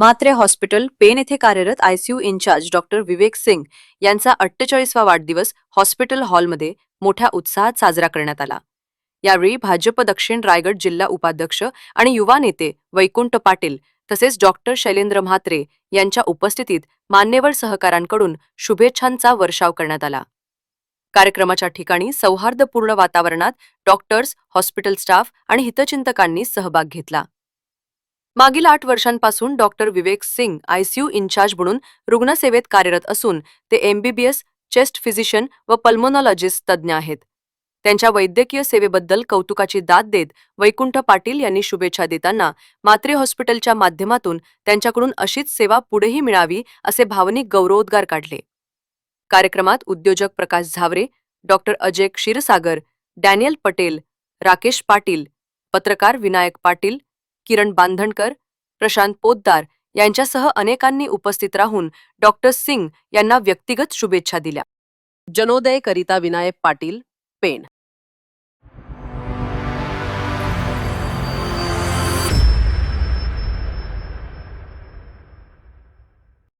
Mhatre hospital Pen येथे कार्यरत ICU incharge doctor Vivek Singh यांचा अठ्ठेचाळीसवा वाढदिवस हॉस्पिटल हॉलमध्ये मोठ्या उत्साहात साजरा करण्यात आला. यावेळी भाजप दक्षिण रायगड जिल्हा उपाध्यक्ष आणि युवा नेते वैकुंठ पाटील तसेच डॉक्टर शैलेंद्र म्हात्रे यांच्या उपस्थितीत मान्यवर सहकारांकडून शुभेच्छांचा वर्षाव करण्यात आला. कार्यक्रमाच्या ठिकाणी सौहार्दपूर्ण वातावरणात डॉक्टर्स हॉस्पिटल स्टाफ आणि हितचिंतकांनी सहभाग घेतला. मागील आठ वर्षांपासून doctor Vivek Singh ICU incharge म्हणून रुग्णसेवेत कार्यरत असून ते एमबीबीएस चेस्ट फिजिशियन व पल्मोनॉलॉजिस्ट तज्ज्ञ आहेत. त्यांच्या वैद्यकीय सेवेबद्दल कौतुकाची दाद देत वैकुंठ पाटील यांनी शुभेच्छा देताना मात्रे हॉस्पिटलच्या माध्यमातून त्यांच्याकडून अशीच सेवा पुढेही मिळावी असे भावनिक गौरवोद्गार काढले. कार्यक्रमात उद्योजक प्रकाश झावरे डॉक्टर अजय क्षीरसागर डॅनियल पटेल राकेश पाटील पत्रकार विनायक पाटील किरण बांधणकर प्रशांत पोद्दार यांच्यासह अनेकांनी उपस्थित राहून डॉक्टर सिंग यांना व्यक्तिगत शुभेच्छा दिल्या. जनोदय करिता विनायक पाटील पेण